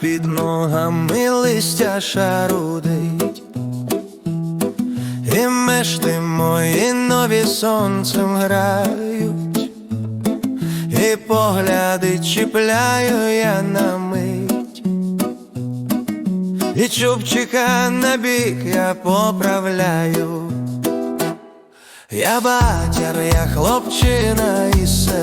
під ногами листя шарудить, і мешти мої нові сонцем грають, і погляди чіпляю я на мить, і чубчика на бік я поправляю. Я батяр, я хлопчина із села.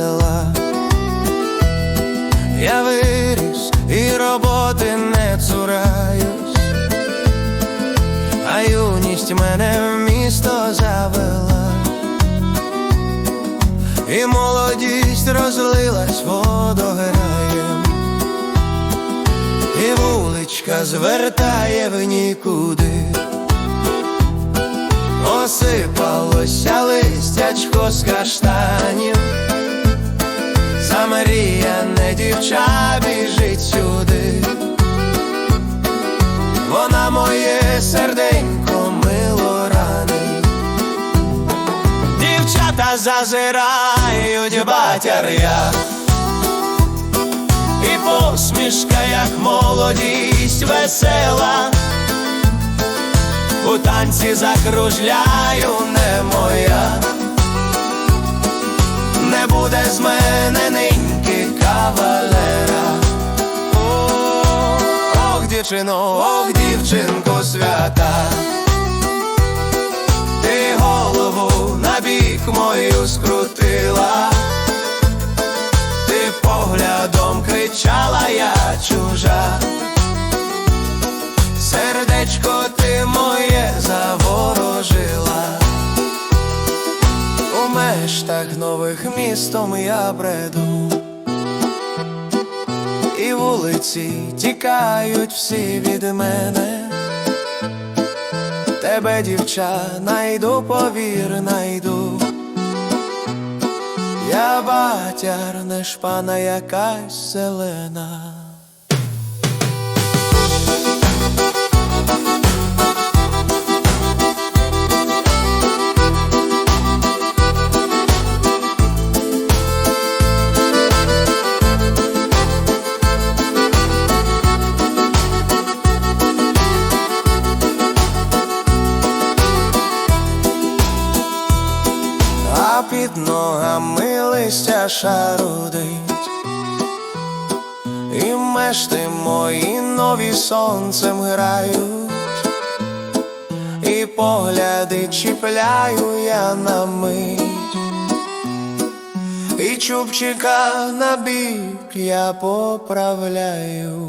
Юність мене в місто завела, і молодість розлилась водограєм, і вуличка звертає в нікуди. Осипалося листячко з каштанів, замріяне дівча біжить зазирають батяря, і посмішка, як молодість весела. У танці закружляю не моя, не буде з мене ниньки кавалера. Ох, дівчино, ох, дівчинко свята, мою скрутила, ти поглядом кричала, я чужа. Сердечко ти моє заворожила, у мештах нових містом я бреду, і вулиці тікають всі від мене, тебе, дівча, найду, повір, найду. Батяр, не шпана якась зелена. під ногами листя шарудить, і мешти мої нові сонцем грають, і погляди чіпляю я на мить, і чубчика на бік я поправляю.